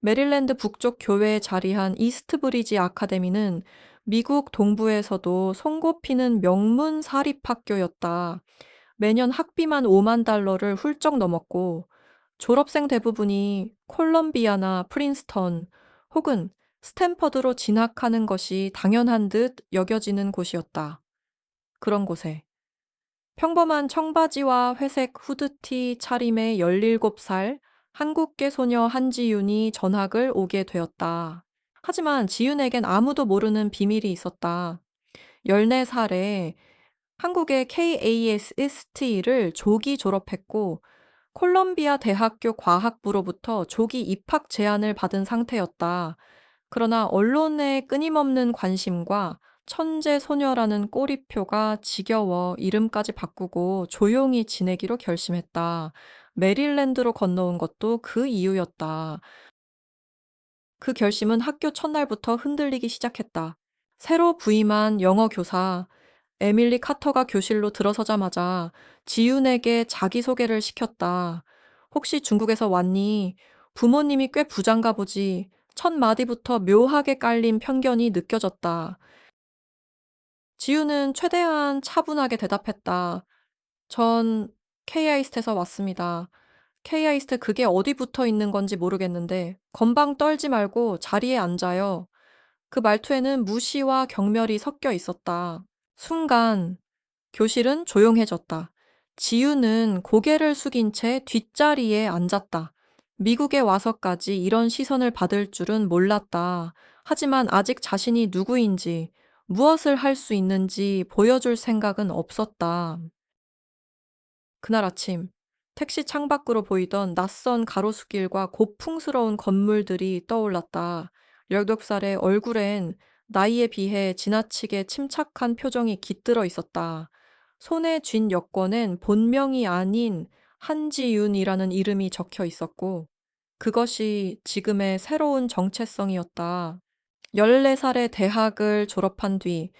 메릴랜드 북쪽 교외에 자리한 이스트브리지 아카데미는 미국 동부에서도 손꼽히는 명문 사립학교였다. 매년 학비만 5만 달러를 훌쩍 넘었고, 졸업생 대부분이 콜럼비아나 프린스턴 혹은 스탠퍼드로 진학하는 것이 당연한 듯 여겨지는 곳이었다. 그런 곳에 평범한 청바지와 회색 후드티 차림의 17살 한국계 소녀 한지윤이 전학을 오게 되었다. 하지만 지윤에겐 아무도 모르는 비밀이 있었다. 14살에 한국의 KASST를 조기 졸업했고 콜롬비아 대학교 과학부로부터 조기 입학 제안을 받은 상태였다. 그러나 언론의 끊임없는 관심과 천재 소녀라는 꼬리표가 지겨워 이름까지 바꾸고 조용히 지내기로 결심했다. 메릴랜드로 건너온 것도 그 이유였다. 그 결심은 학교 첫날부터 흔들리기 시작했다. 새로 부임한 영어 교사 에밀리 카터가 교실로 들어서자마자 지윤에게 자기소개를 시켰다. 혹시 중국에서 왔니? 부모님이 꽤 부장가 보지. 첫 마디부터 묘하게 깔린 편견이 느껴졌다. 지윤은 최대한 차분하게 대답했다. 전 K아이스트에서 왔습니다. K아이스트 그게 어디 붙어 있는 건지 모르겠는데 건방 떨지 말고 자리에 앉아요. 그 말투에는 무시와 경멸이 섞여 있었다. 순간 교실은 조용해졌다. 지유는 고개를 숙인 채 뒷자리에 앉았다. 미국에 와서까지 이런 시선을 받을 줄은 몰랐다. 하지만 아직 자신이 누구인지, 무엇을 할 수 있는지 보여줄 생각은 없었다. 그날 아침, 택시 창밖으로 보이던 낯선 가로수길과 고풍스러운 건물들이 떠올랐다. 18살의 얼굴엔 나이에 비해 지나치게 침착한 표정이 깃들어 있었다. 손에 쥔 여권엔 본명이 아닌 한지윤이라는 이름이 적혀 있었고, 그것이 지금의 새로운 정체성이었다. 14살의 대학을 졸업한 뒤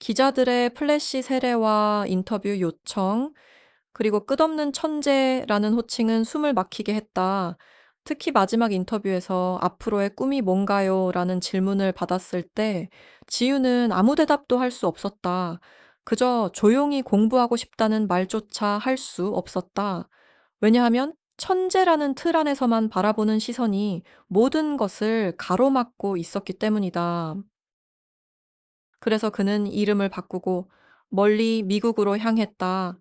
기자들의 플래시 세례와 인터뷰 요청, 그리고 끝없는 천재라는 호칭은 숨을 막히게 했다. 특히 마지막 인터뷰에서 앞으로의 꿈이 뭔가요? 라는 질문을 받았을 때 지유는 아무 대답도 할 수 없었다. 그저 조용히 공부하고 싶다는 말조차 할 수 없었다. 왜냐하면 천재라는 틀 안에서만 바라보는 시선이 모든 것을 가로막고 있었기 때문이다. 그래서 그는 이름을 바꾸고 멀리 미국으로 향했다.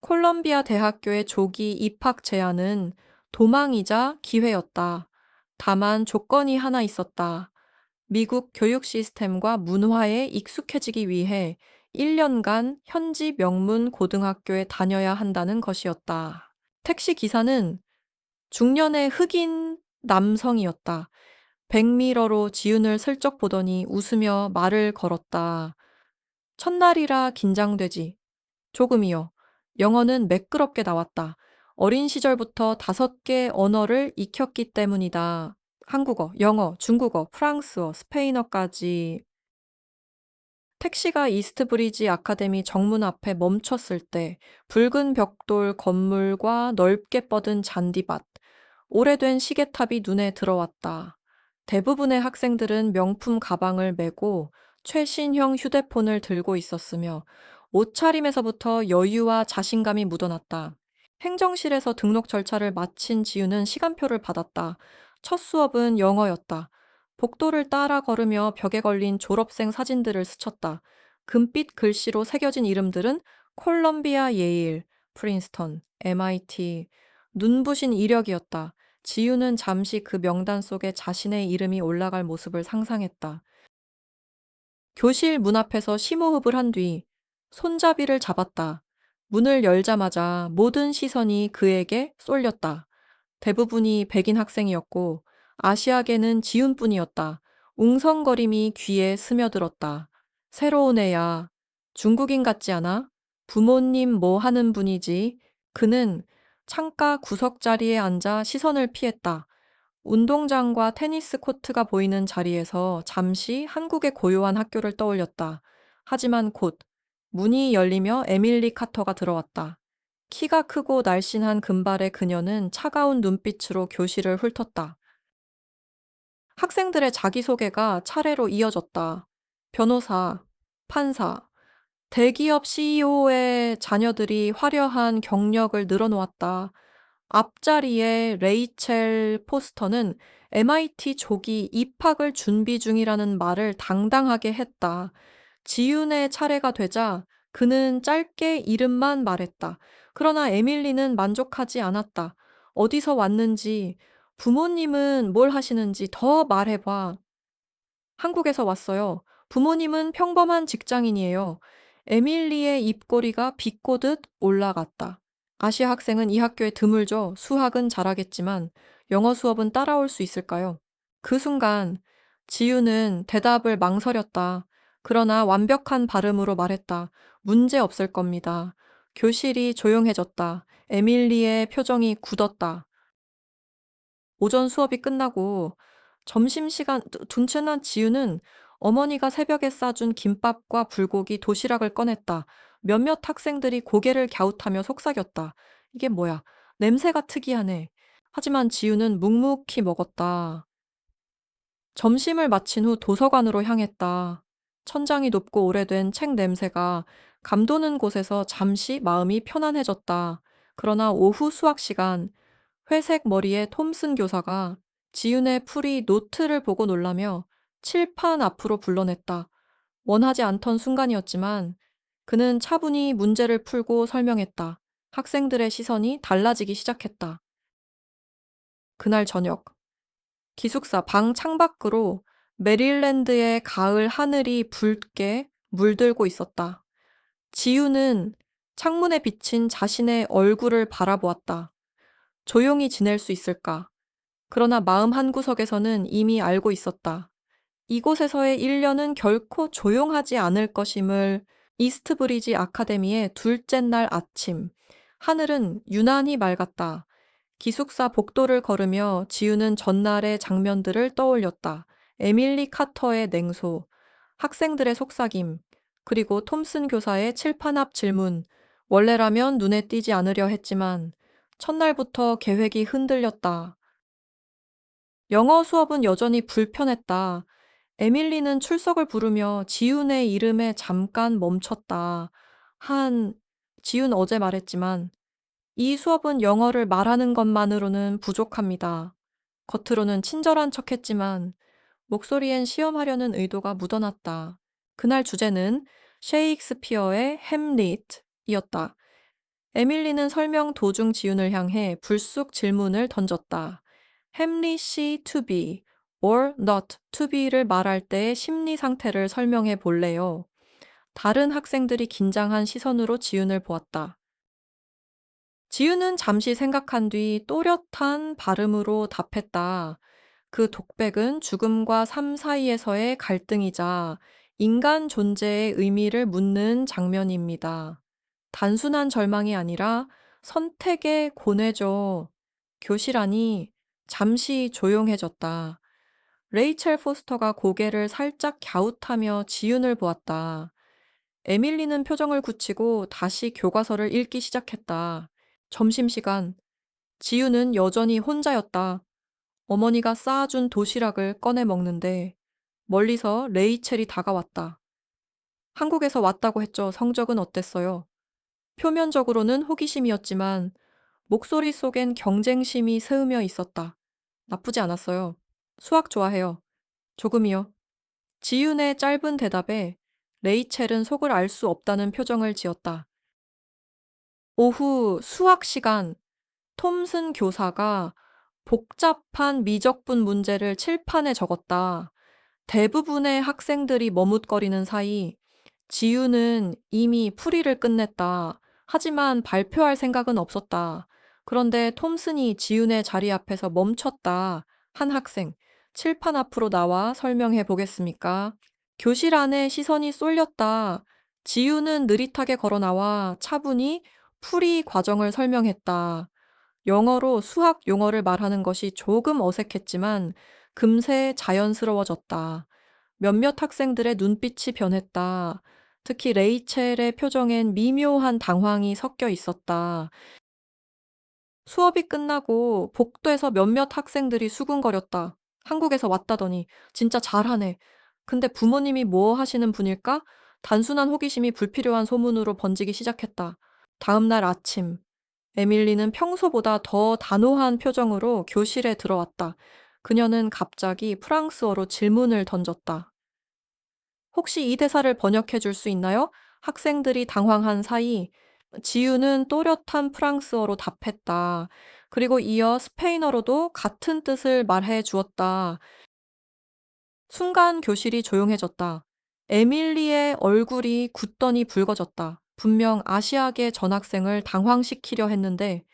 콜럼비아 대학교의 조기 입학 제안은 도망이자 기회였다. 다만 조건이 하나 있었다. 미국 교육 시스템과 문화에 익숙해지기 위해 1년간 현지 명문 고등학교에 다녀야 한다는 것이었다. 택시 기사는 중년의 흑인 남성이었다. 백미러로 지훈을 슬쩍 보더니 웃으며 말을 걸었다. 첫날이라 긴장되지. 조금이요. 영어는 매끄럽게 나왔다. 어린 시절부터 다섯 개 언어를 익혔기 때문이다. 한국어, 영어, 중국어, 프랑스어, 스페인어까지. 택시가 이스트 브리지 아카데미 정문 앞에 멈췄을 때 붉은 벽돌 건물과 넓게 뻗은 잔디밭, 오래된 시계탑이 눈에 들어왔다. 대부분의 학생들은 명품 가방을 메고 최신형 휴대폰을 들고 있었으며 옷차림에서부터 여유와 자신감이 묻어났다. 행정실에서 등록 절차를 마친 지우는 시간표를 받았다. 첫 수업은 영어였다. 복도를 따라 걸으며 벽에 걸린 졸업생 사진들을 스쳤다. 금빛 글씨로 새겨진 이름들은 콜럼비아 예일, 프린스턴, MIT. 눈부신 이력이었다. 지우는 잠시 그 명단 속에 자신의 이름이 올라갈 모습을 상상했다. 교실 문 앞에서 심호흡을 한 뒤 손잡이를 잡았다. 문을 열자마자 모든 시선이 그에게 쏠렸다. 대부분이 백인 학생이었고 아시아계는 지훈뿐이었다. 웅성거림이 귀에 스며들었다. 새로운 애야. 중국인 같지 않아? 부모님 뭐 하는 분이지? 그는 창가 구석 자리에 앉아 시선을 피했다. 운동장과 테니스 코트가 보이는 자리에서 잠시 한국의 고요한 학교를 떠올렸다. 하지만 곧 문이 열리며 에밀리 카터가 들어왔다. 키가 크고 날씬한 금발의 그녀는 차가운 눈빛으로 교실을 훑었다. 학생들의 자기소개가 차례로 이어졌다. 변호사, 판사, 대기업 CEO의 자녀들이 화려한 경력을 늘어놓았다. 앞자리에 레이첼 포스터는 MIT 조기 입학을 준비 중이라는 말을 당당하게 했다. 지윤의 차례가 되자 그는 짧게 이름만 말했다. 그러나 에밀리는 만족하지 않았다. 어디서 왔는지, 부모님은 뭘 하시는지 더 말해봐. 한국에서 왔어요. 부모님은 평범한 직장인이에요. 에밀리의 입꼬리가 비꼬듯 올라갔다. 아시아 학생은 이 학교에 드물죠. 수학은 잘하겠지만 영어 수업은 따라올 수 있을까요? 그 순간 지유는 대답을 망설였다. 그러나 완벽한 발음으로 말했다. 문제 없을 겁니다. 교실이 조용해졌다. 에밀리의 표정이 굳었다. 오전 수업이 끝나고 점심시간 두- 둔치난 지우는 어머니가 새벽에 싸준 김밥과 불고기, 도시락을 꺼냈다. 몇몇 학생들이 고개를 갸웃하며 속삭였다. 이게 뭐야? 냄새가 특이하네. 하지만 지우는 묵묵히 먹었다. 점심을 마친 후 도서관으로 향했다. 천장이 높고 오래된 책 냄새가 감도는 곳에서 잠시 마음이 편안해졌다. 그러나 오후 수학 시간, 회색 머리의 톰슨 교사가 지윤의 풀이 노트를 보고 놀라며 칠판 앞으로 불러냈다. 원하지 않던 순간이었지만 그는 차분히 문제를 풀고 설명했다. 학생들의 시선이 달라지기 시작했다. 그날 저녁, 기숙사 방 창밖으로 메릴랜드의 가을 하늘이 붉게 물들고 있었다. 지유는 창문에 비친 자신의 얼굴을 바라보았다. 조용히 지낼 수 있을까? 그러나 마음 한구석에서는 이미 알고 있었다. 이곳에서의 1년은 결코 조용하지 않을 것임을 이스트브리지 아카데미의 둘째 날 아침, 하늘은 유난히 맑았다. 기숙사 복도를 걸으며 지우는 전날의 장면들을 떠올렸다. 에밀리 카터의 냉소, 학생들의 속삭임, 그리고 톰슨 교사의 칠판 앞 질문. 원래라면 눈에 띄지 않으려 했지만 첫날부터 계획이 흔들렸다. 영어 수업은 여전히 불편했다. 에밀리는 출석을 부르며 지훈의 이름에 잠깐 멈췄다. 한, 지훈 어제 말했지만, 이 수업은 영어를 말하는 것만으로는 부족합니다. 겉으로는 친절한 척 했지만, 목소리엔 시험하려는 의도가 묻어났다. 그날 주제는 셰익스피어의 햄릿이었다. 에밀리는 설명 도중 지훈을 향해 불쑥 질문을 던졌다. 햄릿이 to be or not to be를 말할 때의 심리 상태를 설명해 볼래요. 다른 학생들이 긴장한 시선으로 지훈을 보았다. 지훈은 잠시 생각한 뒤 또렷한 발음으로 답했다. 그 독백은 죽음과 삶 사이에서의 갈등이자 인간 존재의 의미를 묻는 장면입니다. 단순한 절망이 아니라 선택의 고뇌죠. 교실 안이 잠시 조용해졌다. 레이첼 포스터가 고개를 살짝 갸웃하며 지윤을 보았다. 에밀리는 표정을 굳히고 다시 교과서를 읽기 시작했다. 점심시간. 지윤은 여전히 혼자였다. 어머니가 쌓아준 도시락을 꺼내 먹는데 멀리서 레이첼이 다가왔다. 한국에서 왔다고 했죠. 성적은 어땠어요? 표면적으로는 호기심이었지만 목소리 속엔 경쟁심이 스으며 있었다. 나쁘지 않았어요. 수학 좋아해요. 조금이요. 지윤의 짧은 대답에 레이첼은 속을 알 수 없다는 표정을 지었다. 오후 수학 시간, 톰슨 교사가 복잡한 미적분 문제를 칠판에 적었다. 대부분의 학생들이 머뭇거리는 사이 지유는 이미 풀이를 끝냈다. 하지만 발표할 생각은 없었다. 그런데 톰슨이 지윤의 자리 앞에서 멈췄다. 한 학생, 칠판 앞으로 나와 설명해 보겠습니까? 교실 안에 시선이 쏠렸다. 지유는 느릿하게 걸어 나와 차분히 풀이 과정을 설명했다. 영어로 수학 용어를 말하는 것이 조금 어색했지만 금세 자연스러워졌다. 몇몇 학생들의 눈빛이 변했다. 특히 레이첼의 표정엔 미묘한 당황이 섞여 있었다. 수업이 끝나고 복도에서 몇몇 학생들이 수군거렸다. 한국에서 왔다더니 진짜 잘하네. 근데 부모님이 뭐 하시는 분일까? 단순한 호기심이 불필요한 소문으로 번지기 시작했다. 다음 날 아침, 에밀리는 평소보다 더 단호한 표정으로 교실에 들어왔다. 그녀는 갑자기 프랑스어로 질문을 던졌다. 혹시 이 대사를 번역해 줄 수 있나요? 학생들이 당황한 사이 지유는 또렷한 프랑스어로 답했다. 그리고 이어 스페인어로도 같은 뜻을 말해 주었다. 순간 교실이 조용해졌다. 에밀리의 얼굴이 굳더니 붉어졌다. 분명 아시아계 전학생을 당황시키려 했는데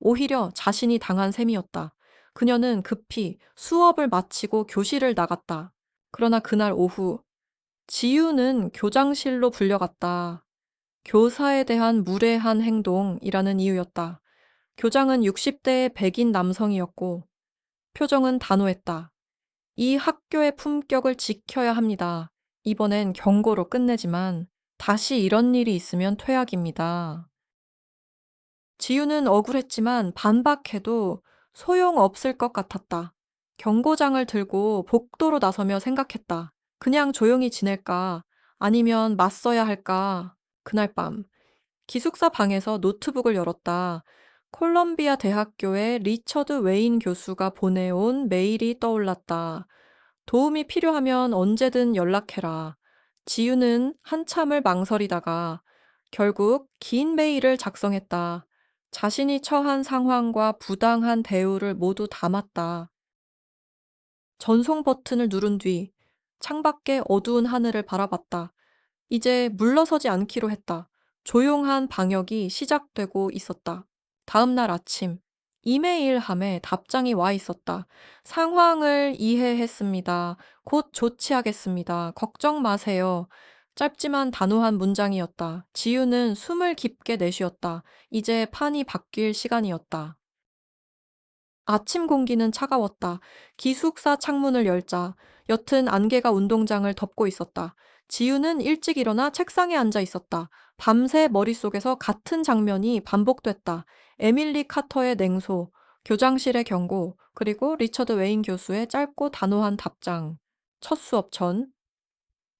오히려 자신이 당한 셈이었다. 그녀는 급히 수업을 마치고 교실을 나갔다. 그러나 그날 오후 지유는 교장실로 불려갔다. 교사에 대한 무례한 행동이라는 이유였다. 교장은 60대의 백인 남성이었고 표정은 단호했다. 이 학교의 품격을 지켜야 합니다. 이번엔 경고로 끝내지만 다시 이런 일이 있으면 퇴학입니다. 지유는 억울했지만 반박해도 소용없을 것 같았다. 경고장을 들고 복도로 나서며 생각했다. 그냥 조용히 지낼까? 아니면 맞서야 할까? 그날 밤, 기숙사 방에서 노트북을 열었다. 콜럼비아 대학교의 리처드 웨인 교수가 보내온 메일이 떠올랐다. 도움이 필요하면 언제든 연락해라. 지유는 한참을 망설이다가 결국 긴 메일을 작성했다. 자신이 처한 상황과 부당한 대우를 모두 담았다. 전송 버튼을 누른 뒤 창밖의 어두운 하늘을 바라봤다. 이제 물러서지 않기로 했다. 조용한 방역이 시작되고 있었다. 다음 날 아침, 이메일함에 답장이 와 있었다. 상황을 이해했습니다. 곧 조치하겠습니다. 걱정 마세요. 짧지만 단호한 문장이었다. 지유는 숨을 깊게 내쉬었다. 이제 판이 바뀔 시간이었다. 아침 공기는 차가웠다. 기숙사 창문을 열자 옅은 안개가 운동장을 덮고 있었다. 지유는 일찍 일어나 책상에 앉아 있었다. 밤새 머릿속에서 같은 장면이 반복됐다. 에밀리 카터의 냉소, 교장실의 경고, 그리고 리처드 웨인 교수의 짧고 단호한 답장. 첫 수업 전.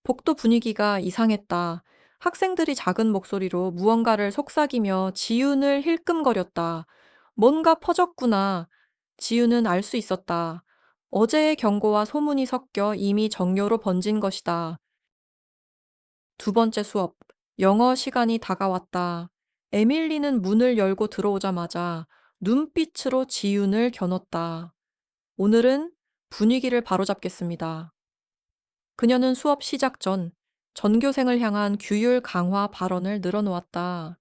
복도 분위기가 이상했다. 학생들이 작은 목소리로 무언가를 속삭이며 지윤을 힐끔거렸다. 뭔가 퍼졌구나. 지윤은 알 수 있었다. 어제의 경고와 소문이 섞여 이미 정료로 번진 것이다. 두 번째 수업, 영어 시간이 다가왔다. 에밀리는 문을 열고 들어오자마자 눈빛으로 지윤을 겨눴다. 오늘은 분위기를 바로잡겠습니다. 그녀는 수업 시작 전 전교생을 향한 규율 강화 발언을 늘어놓았다.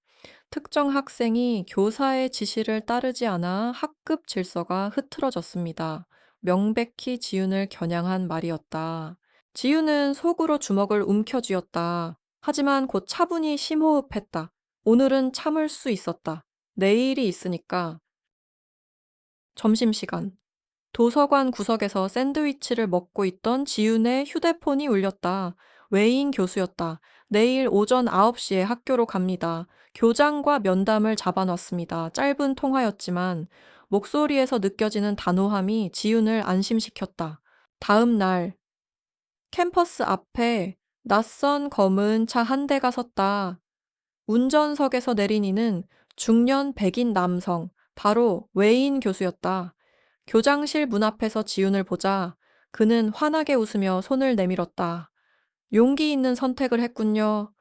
특정 학생이 교사의 지시를 따르지 않아 학급 질서가 흐트러졌습니다. 명백히 지윤을 겨냥한 말이었다. 지윤은 속으로 주먹을 움켜쥐었다. 하지만 곧 차분히 심호흡했다. 오늘은 참을 수 있었다. 내일이 있으니까. 점심시간. 도서관 구석에서 샌드위치를 먹고 있던 지윤의 휴대폰이 울렸다. 외인 교수였다. 내일 오전 9시에 학교로 갑니다. 교장과 면담을 잡아놨습니다. 짧은 통화였지만 목소리에서 느껴지는 단호함이 지윤을 안심시켰다. 다음 날 캠퍼스 앞에 낯선 검은 차 한 대가 섰다. 운전석에서 내린 이는 중년 백인 남성, 바로 웨인 교수였다. 교장실 문 앞에서 지윤을 보자 그는 환하게 웃으며 손을 내밀었다. 용기 있는 선택을 했군요.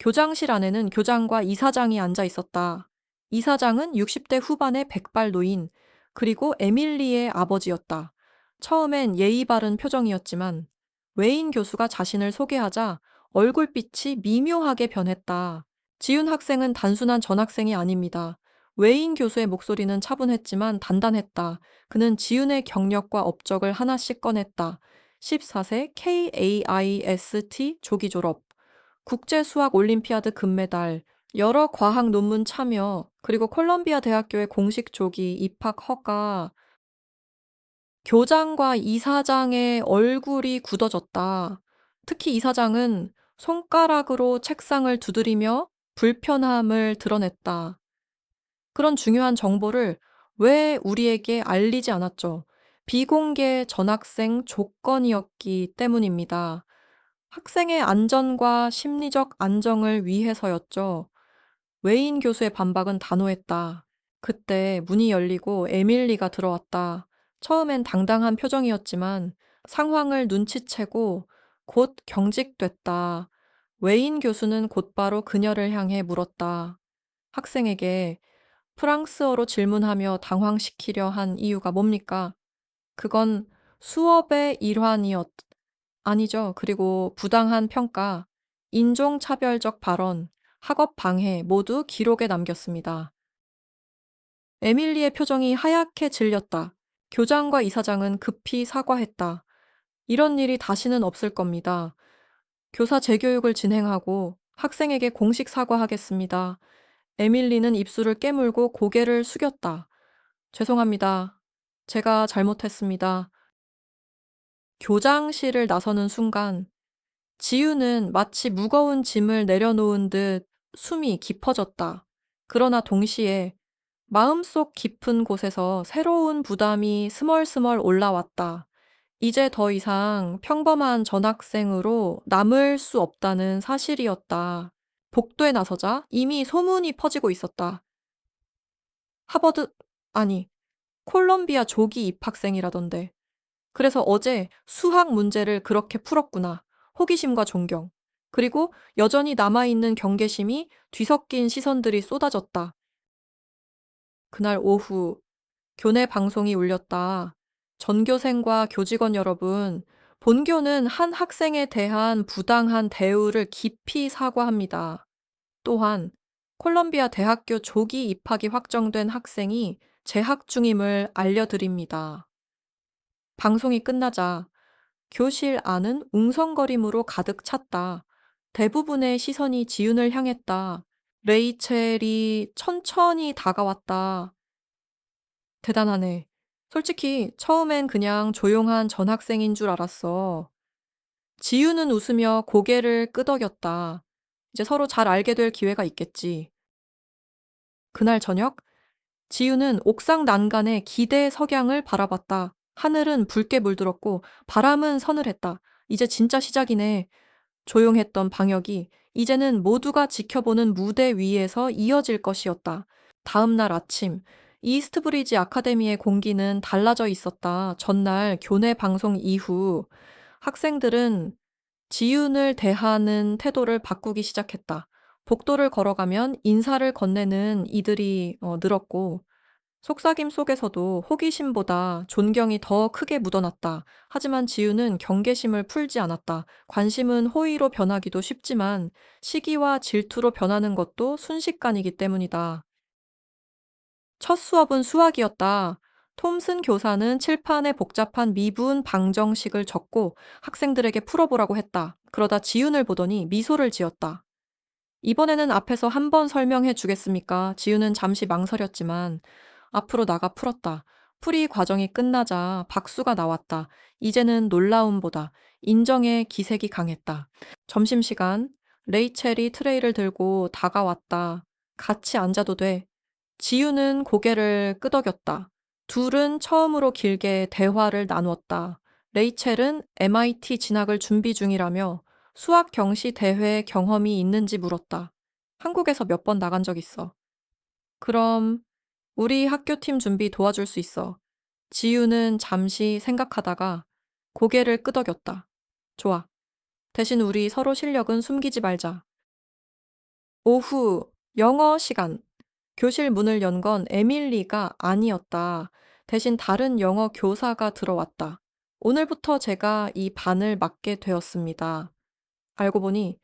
교장실 안에는 교장과 이사장이 앉아 있었다. 이 사장은 60대 후반의 백발 노인, 그리고 에밀리의 아버지였다. 처음엔 예의 바른 표정이었지만 웨인 교수가 자신을 소개하자 얼굴빛이 미묘하게 변했다. 지윤 학생은 단순한 전학생이 아닙니다. 웨인 교수의 목소리는 차분했지만 단단했다. 그는 지윤의 경력과 업적을 하나씩 꺼냈다. 14세 KAIST 조기 졸업, 국제수학 올림피아드 금메달, 여러 과학 논문 참여, 그리고 콜롬비아 대학교의 공식 조기 입학 허가, 교장과 이사장의 얼굴이 굳어졌다. 특히 이사장은 손가락으로 책상을 두드리며 불편함을 드러냈다. 그런 중요한 정보를 왜 우리에게 알리지 않았죠? 비공개 전학생 조건이었기 때문입니다. 학생의 안전과 심리적 안정을 위해서였죠. 웨인 교수의 반박은 단호했다. 그때 문이 열리고 에밀리가 들어왔다. 처음엔 당당한 표정이었지만 상황을 눈치채고 곧 경직됐다. 웨인 교수는 곧바로 그녀를 향해 물었다. 학생에게 프랑스어로 질문하며 당황시키려 한 이유가 뭡니까? 그건 수업의 일환이었, 아니죠. 그리고 부당한 평가, 인종차별적 발언, 학업 방해 모두 기록에 남겼습니다. 에밀리의 표정이 하얗게 질렸다. 교장과 이사장은 급히 사과했다. 이런 일이 다시는 없을 겁니다. 교사 재교육을 진행하고 학생에게 공식 사과하겠습니다. 에밀리는 입술을 깨물고 고개를 숙였다. 죄송합니다. 제가 잘못했습니다. 교장실을 나서는 순간 지우는 마치 무거운 짐을 내려놓은 듯 숨이 깊어졌다. 그러나 동시에 마음속 깊은 곳에서 새로운 부담이 스멀스멀 올라왔다. 이제 더 이상 평범한 전학생으로 남을 수 없다는 사실이었다. 복도에 나서자 이미 소문이 퍼지고 있었다. 하버드, 아니, 콜롬비아 조기 입학생이라던데. 그래서 어제 수학 문제를 그렇게 풀었구나. 호기심과 존경. 그리고 여전히 남아있는 경계심이 뒤섞인 시선들이 쏟아졌다. 그날 오후 교내 방송이 울렸다. 전교생과 교직원 여러분, 본교는 한 학생에 대한 부당한 대우를 깊이 사과합니다. 또한 콜롬비아 대학교 조기 입학이 확정된 학생이 재학 중임을 알려드립니다. 방송이 끝나자 교실 안은 웅성거림으로 가득 찼다. 대부분의 시선이 지윤을 향했다. 레이첼이 천천히 다가왔다. 대단하네. 솔직히 처음엔 그냥 조용한 전학생인 줄 알았어. 지윤은 웃으며 고개를 끄덕였다. 이제 서로 잘 알게 될 기회가 있겠지. 그날 저녁, 지윤은 옥상 난간의 기대 석양을 바라봤다. 하늘은 붉게 물들었고 바람은 서늘했다. 이제 진짜 시작이네. 조용했던 방역이 이제는 모두가 지켜보는 무대 위에서 이어질 것이었다. 다음 날 아침, 이스트브리지 아카데미의 공기는 달라져 있었다. 전날 교내 방송 이후 학생들은 지윤을 대하는 태도를 바꾸기 시작했다. 복도를 걸어가면 인사를 건네는 이들이 어, 늘었고 속삭임 속에서도 호기심보다 존경이 더 크게 묻어났다. 하지만 지우는 경계심을 풀지 않았다. 관심은 호의로 변하기도 쉽지만 시기와 질투로 변하는 것도 순식간이기 때문이다. 첫 수업은 수학이었다. 톰슨 교사는 칠판에 복잡한 미분 방정식을 적고 학생들에게 풀어보라고 했다. 그러다 지윤을 보더니 미소를 지었다. 이번에는 앞에서 한 번 설명해 주겠습니까? 지윤은 잠시 망설였지만 앞으로 나가 풀었다. 풀이 과정이 끝나자 박수가 나왔다. 이제는 놀라움보다 인정의 기색이 강했다. 점심시간, 레이첼이 트레이를 들고 다가왔다. 같이 앉아도 돼. 지유는 고개를 끄덕였다. 둘은 처음으로 길게 대화를 나누었다. 레이첼은 MIT 진학을 준비 중이라며 수학 경시 대회 경험이 있는지 물었다. 한국에서 몇 번 나간 적 있어. 그럼 우리 학교 팀 준비 도와줄 수 있어. 지유는 잠시 생각하다가 고개를 끄덕였다. 좋아. 대신 우리 서로 실력은 숨기지 말자. 오후 영어 시간. 교실 문을 연 건 에밀리가 아니었다. 대신 다른 영어 교사가 들어왔다. 오늘부터 제가 이 반을 맡게 되었습니다. 알고 보니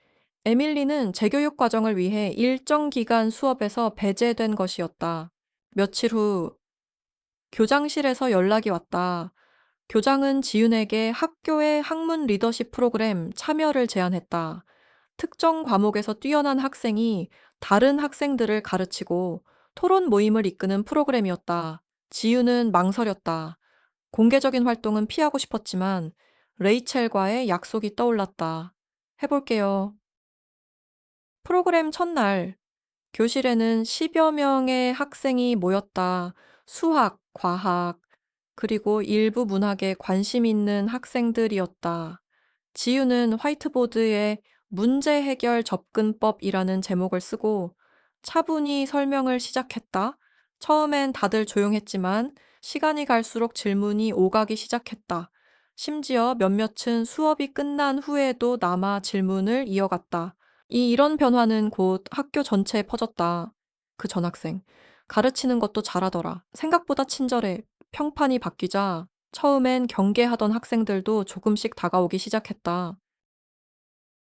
에밀리는 재교육 과정을 위해 일정 기간 수업에서 배제된 것이었다. 며칠 후 교장실에서 연락이 왔다. 교장은 지윤에게 학교의 학문 리더십 프로그램 참여를 제안했다. 특정 과목에서 뛰어난 학생이 다른 학생들을 가르치고 토론 모임을 이끄는 프로그램이었다. 지윤은 망설였다. 공개적인 활동은 피하고 싶었지만 레이첼과의 약속이 떠올랐다. 해볼게요. 프로그램 첫날, 교실에는 10여 명의 학생이 모였다. 수학, 과학, 그리고 일부 문학에 관심 있는 학생들이었다. 지우는 화이트보드에 문제 해결 접근법이라는 제목을 쓰고 차분히 설명을 시작했다. 처음엔 다들 조용했지만 시간이 갈수록 질문이 오가기 시작했다. 심지어 몇몇은 수업이 끝난 후에도 남아 질문을 이어갔다. 이 이런 변화는 곧 학교 전체에 퍼졌다. 그 전학생. 가르치는 것도 잘하더라. 생각보다 친절해. 평판이 바뀌자 처음엔 경계하던 학생들도 조금씩 다가오기 시작했다.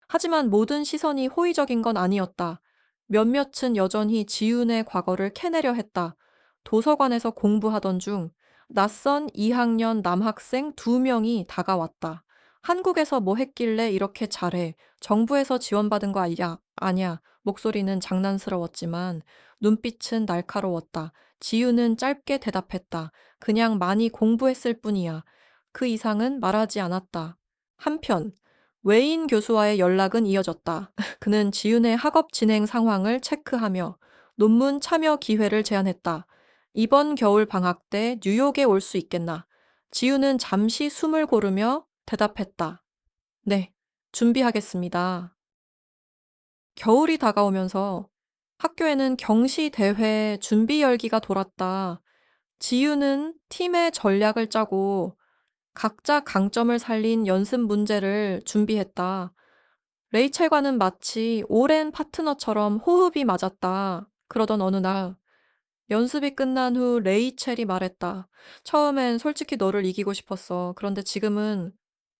하지만 모든 시선이 호의적인 건 아니었다. 몇몇은 여전히 지윤의 과거를 캐내려 했다. 도서관에서 공부하던 중 낯선 2학년 남학생 두 명이 다가왔다. 한국에서 뭐 했길래 이렇게 잘해? 정부에서 지원받은 거 아니야? 아니야. 목소리는 장난스러웠지만 눈빛은 날카로웠다. 지유는 짧게 대답했다. 그냥 많이 공부했을 뿐이야. 그 이상은 말하지 않았다. 한편 외인 교수와의 연락은 이어졌다. 그는 지윤의 학업 진행 상황을 체크하며 논문 참여 기회를 제안했다. 이번 겨울 방학 때 뉴욕에 올 수 있겠나? 지윤은 잠시 숨을 고르며 대답했다. 네, 준비하겠습니다. 겨울이 다가오면서 학교에는 경시 대회 준비 열기가 돌았다. 지유는 팀의 전략을 짜고 각자 강점을 살린 연습 문제를 준비했다. 레이첼과는 마치 오랜 파트너처럼 호흡이 맞았다. 그러던 어느 날 연습이 끝난 후 레이첼이 말했다. 처음엔 솔직히 너를 이기고 싶었어. 그런데 지금은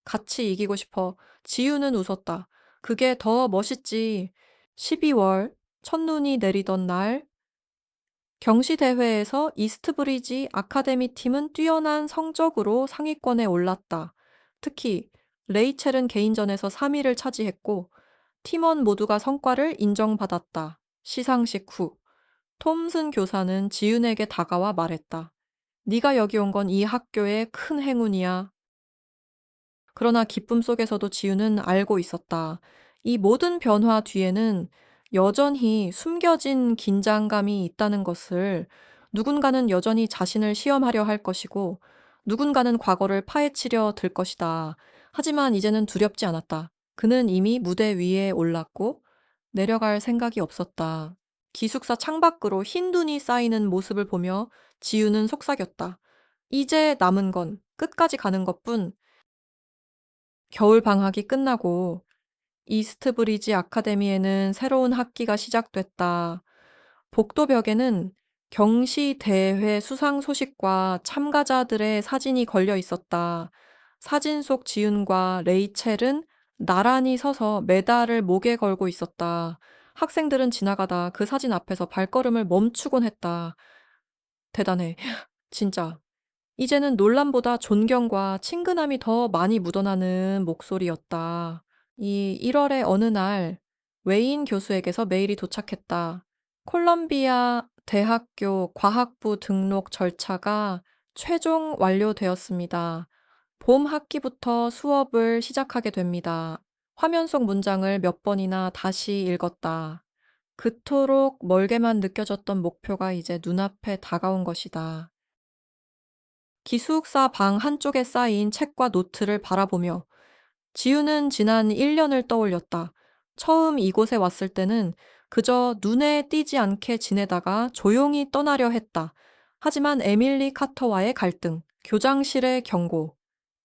같이 이기고 싶어. 지유는 웃었다. 그게 더 멋있지. 12월 첫눈이 내리던 날 경시대회에서 이스트브리지 아카데미 팀은 뛰어난 성적으로 상위권에 올랐다. 특히 레이첼은 개인전에서 3위를 차지했고 팀원 모두가 성과를 인정받았다. 시상식 후 톰슨 교사는 지윤에게 다가와 말했다. 네가 여기 온 건 이 학교의 큰 행운이야. 그러나 기쁨 속에서도 지윤은 알고 있었다. 이 모든 변화 뒤에는 여전히 숨겨진 긴장감이 있다는 것을 누군가는 여전히 자신을 시험하려 할 것이고 누군가는 과거를 파헤치려 들 것이다. 하지만 이제는 두렵지 않았다. 그는 이미 무대 위에 올랐고 내려갈 생각이 없었다. 기숙사 창밖으로 흰 눈이 쌓이는 모습을 보며 지우는 속삭였다. 이제 남은 건 끝까지 가는 것뿐. 겨울 방학이 끝나고 이스트 브리지 아카데미에는 새로운 학기가 시작됐다. 복도 벽에는 경시 대회 수상 소식과 참가자들의 사진이 걸려 있었다. 사진 속 지윤과 레이첼은 나란히 서서 메달을 목에 걸고 있었다. 학생들은 지나가다 그 사진 앞에서 발걸음을 멈추곤 했다. 대단해. 진짜. 이제는 논란보다 존경과 친근함이 더 많이 묻어나는 목소리였다. 이 1월의 어느 날 웨인 교수에게서 메일이 도착했다. 콜럼비아 대학교 과학부 등록 절차가 최종 완료되었습니다. 봄 학기부터 수업을 시작하게 됩니다. 화면 속 문장을 몇 번이나 다시 읽었다. 그토록 멀게만 느껴졌던 목표가 이제 눈앞에 다가온 것이다. 기숙사 방 한쪽에 쌓인 책과 노트를 바라보며 지우는 지난 1년을 떠올렸다. 처음 이곳에 왔을 때는 그저 눈에 띄지 않게 지내다가 조용히 떠나려 했다. 하지만 에밀리 카터와의 갈등, 교장실의 경고,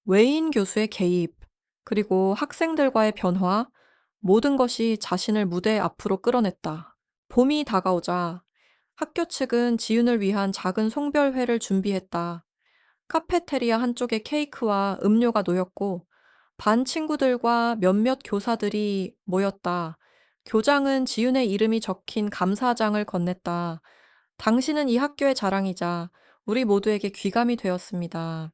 웨인 교수의 개입, 그리고 학생들과의 변화, 모든 것이 자신을 무대 앞으로 끌어냈다. 봄이 다가오자 학교 측은 지윤을 위한 작은 송별회를 준비했다. 카페테리아 한쪽에 케이크와 음료가 놓였고 반 친구들과 몇몇 교사들이 모였다. 교장은 지윤의 이름이 적힌 감사장을 건넸다. 당신은 이 학교의 자랑이자 우리 모두에게 귀감이 되었습니다.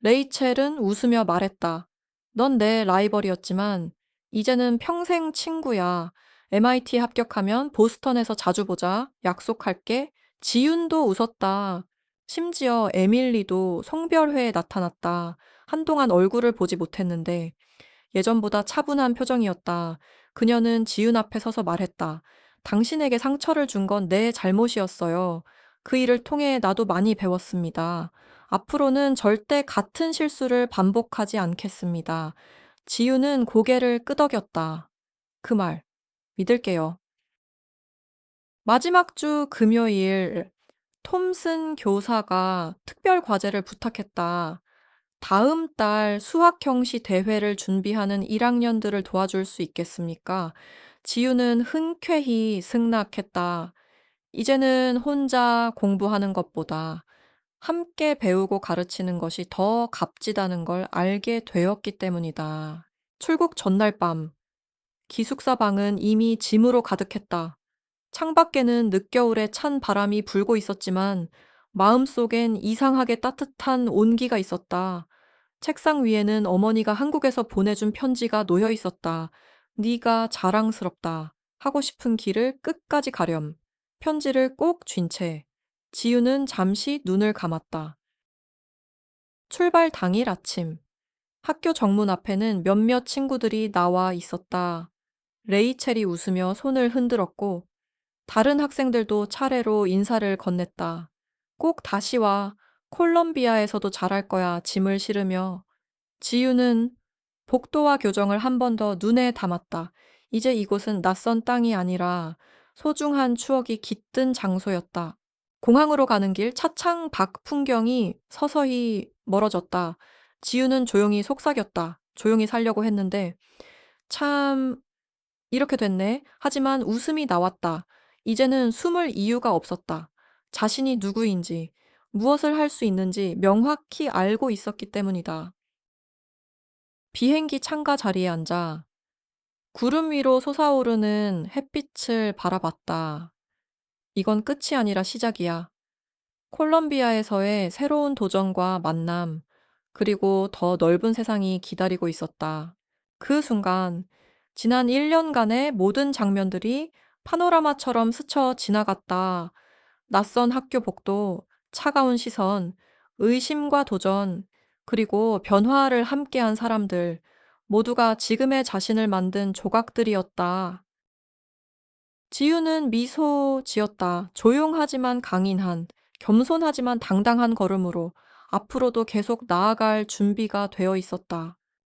레이첼은 웃으며 말했다. 넌 내 라이벌이었지만 이제는 평생 친구야. MIT 합격하면 보스턴에서 자주 보자. 약속할게. 지윤도 웃었다. 심지어 에밀리도 송별회에 나타났다. 한동안 얼굴을 보지 못했는데 예전보다 차분한 표정이었다. 그녀는 지윤 앞에 서서 말했다. 당신에게 상처를 준 건 내 잘못이었어요. 그 일을 통해 나도 많이 배웠습니다. 앞으로는 절대 같은 실수를 반복하지 않겠습니다. 지유는 고개를 끄덕였다. 그 말, 믿을게요. 마지막 주 금요일, 톰슨 교사가 특별 과제를 부탁했다. 다음 달 수학 형시 대회를 준비하는 1학년들을 도와줄 수 있겠습니까? 지유는 흔쾌히 승낙했다. 이제는 혼자 공부하는 것보다 함께 배우고 가르치는 것이 더 값지다는 걸 알게 되었기 때문이다. 출국 전날 밤, 기숙사 방은 이미 짐으로 가득했다. 창밖에는 늦겨울에 찬 바람이 불고 있었지만 마음속엔 이상하게 따뜻한 온기가 있었다. 책상 위에는 어머니가 한국에서 보내준 편지가 놓여 있었다. 네가 자랑스럽다. 하고 싶은 길을 끝까지 가렴. 편지를 꼭 쥔 채 지우는 잠시 눈을 감았다. 출발 당일 아침. 학교 정문 앞에는 몇몇 친구들이 나와 있었다. 레이첼이 웃으며 손을 흔들었고 다른 학생들도 차례로 인사를 건넸다. 꼭 다시 와. 콜롬비아에서도 잘할 거야. 짐을 실으며. 지유는 복도와 교정을 한 번 더 눈에 담았다. 이제 이곳은 낯선 땅이 아니라 소중한 추억이 깃든 장소였다. 공항으로 가는 길 차창 밖 풍경이 서서히 멀어졌다. 지유는 조용히 속삭였다. 조용히 살려고 했는데 참 이렇게 됐네. 하지만 웃음이 나왔다. 이제는 숨을 이유가 없었다. 자신이 누구인지, 무엇을 할 수 있는지 명확히 알고 있었기 때문이다. 비행기 창가 자리에 앉아 구름 위로 솟아오르는 햇빛을 바라봤다. 이건 끝이 아니라 시작이야. 콜롬비아에서의 새로운 도전과 만남, 그리고 더 넓은 세상이 기다리고 있었다. 그 순간, 지난 1년간의 모든 장면들이 파노라마처럼 스쳐 지나갔다. 낯선 학교 복도, 차가운 시선, 의심과 도전, 그리고 변화를 함께한 사람들, 모두가 지금의 자신을 만든 조각들이었다. 지유는 미소 지었다. 조용하지만 강인한, 겸손하지만 당당한 걸음으로 앞으로도 계속 나아갈 준비가 되어 있었다.